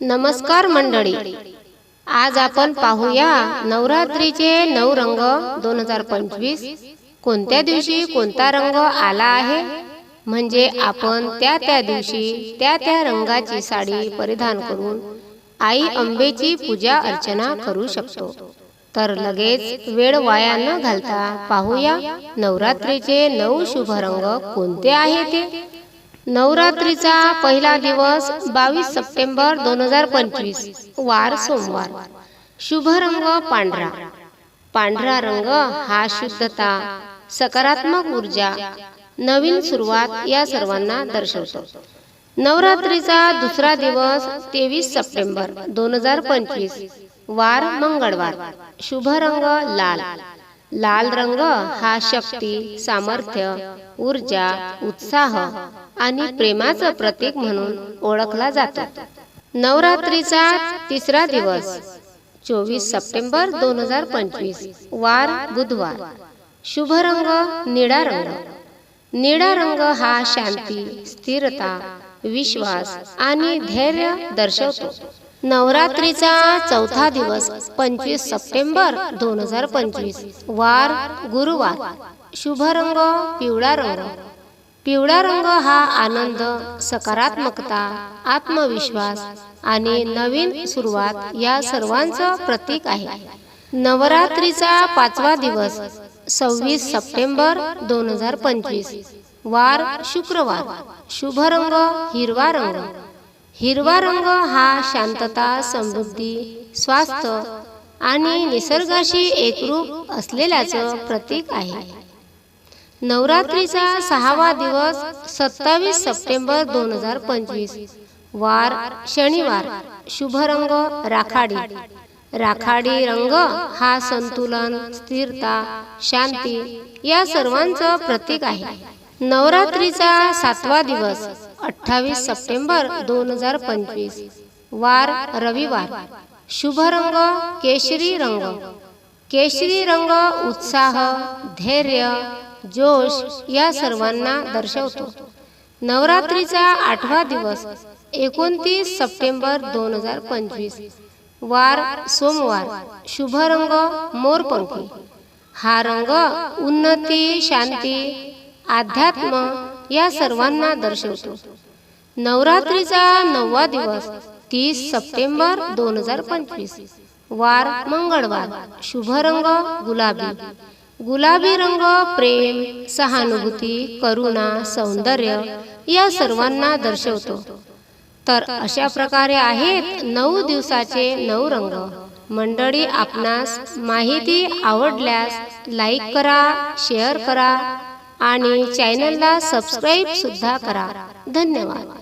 नमस्कार मंडळी. आज आपण पाहूया नवरात्रीचे नऊ रंग दोन हजार पंचवीस. कोणत्या दिवशी कोणता रंग आला आहे? म्हणजे आपण त्या त्या दिवशी त्या त्या रंगाची साडी परिधान करून आई अंबेची पूजा अर्चना करू शकतो. तर लगेच वेळ वाया न घालता पाहूया नवरात्रीचे नऊ शुभ रंग कोणते आहे ते? नवरात्रीचा पहिला दिवस बावीस सप्टेंबर दोन हजार पंचवीस वार सोमवार. शुभ रंग पांढरा. पांढरा रंग हा शुद्धता सकारात्मक ऊर्जा नवीन सुरुवात या सर्वांना दर्शवतो. नवरात्रीचा दुसरा दिवस तेवीस सप्टेंबर दोन हजार पंचवीस वार मंगळवार. शुभ रंग लाल. लाल रंग हा शक्ती सामर्थ्य ऊर्जा उत्साह आणि प्रेमाचं प्रतीक म्हणून ओळखला जातो. नवरात्रीचा तिसरा दिवस चोवीस सप्टेंबर दोन हजार पंचवीस वार बुधवार. शुभ रंग. निळा रंग. निळा रंग हा शांती स्थिरता विश्वास आणि धैर्य दर्शवतो. नवरात्रीचा चौथा दिवस पंचवीस सप्टेंबर दोन हजार पंचवीस. वार गुरुवार. शुभ रंग पिवळा रंग. पिवळा रंग हा आनंद सकारात्मकता आत्मविश्वास आणि नवीन सुरुवात या सर्वांचं प्रतीक आहे. नवरात्रीचा पाचवा दिवस सव्वीस सप्टेंबर दोन हजार पंचवीस. वार शुक्रवार. शुभ रंग हिरवा रंग. हिरवा रंग हा शांतता समृद्धी स्वास्थ्य आणि निसर्गाशी एकरूप असलेल्याचं प्रतीक आहे. नवरात्रीचा सहावा दिवस सत्तावीस सप्टेंबर दोन हजार पंचवीस. वार शनिवार शुभ रंग राखाडी. राखाडी रंग हा संतुलन स्थिरता शांती या सर्वांचं प्रतीक आहे. नवरात्रीचा सातवा दिवस अठ्ठावीस सप्टेंबर दोन हजार पंचवीस. वार रविवार. शुभ रंग केशरी रंग. केशरी रंग उत्साह धैर्य जोश या सर्वांना दर्शवतो. नवरात्रीचा आठवा दिवस एकोणतीस सप्टेंबर दोन हजार पंचवीस. वार सोमवार. शुभ रंग मोरपंखी. हा रंग उन्नती शांती अध्यात्म या सर्वांना दर्शवतो. नवरात्रीचा नववा दिवस तीस सप्टेंबर दोन हजार पंचवीस. वार मंगळवार. शुभ रंग गुलाबी. गुलाबी रंग प्रेम सहानुभूती करुणा सौंदर्य या सर्वांना दर्शवतो. तर अशा प्रकारे आहेत नऊ दिवसाचे नऊ रंग. मंडळी आपणास माहिती आवडल्यास लाईक करा शेअर करा आणि चॅनलला सबस्क्राईब सुद्धा करा. धन्यवाद.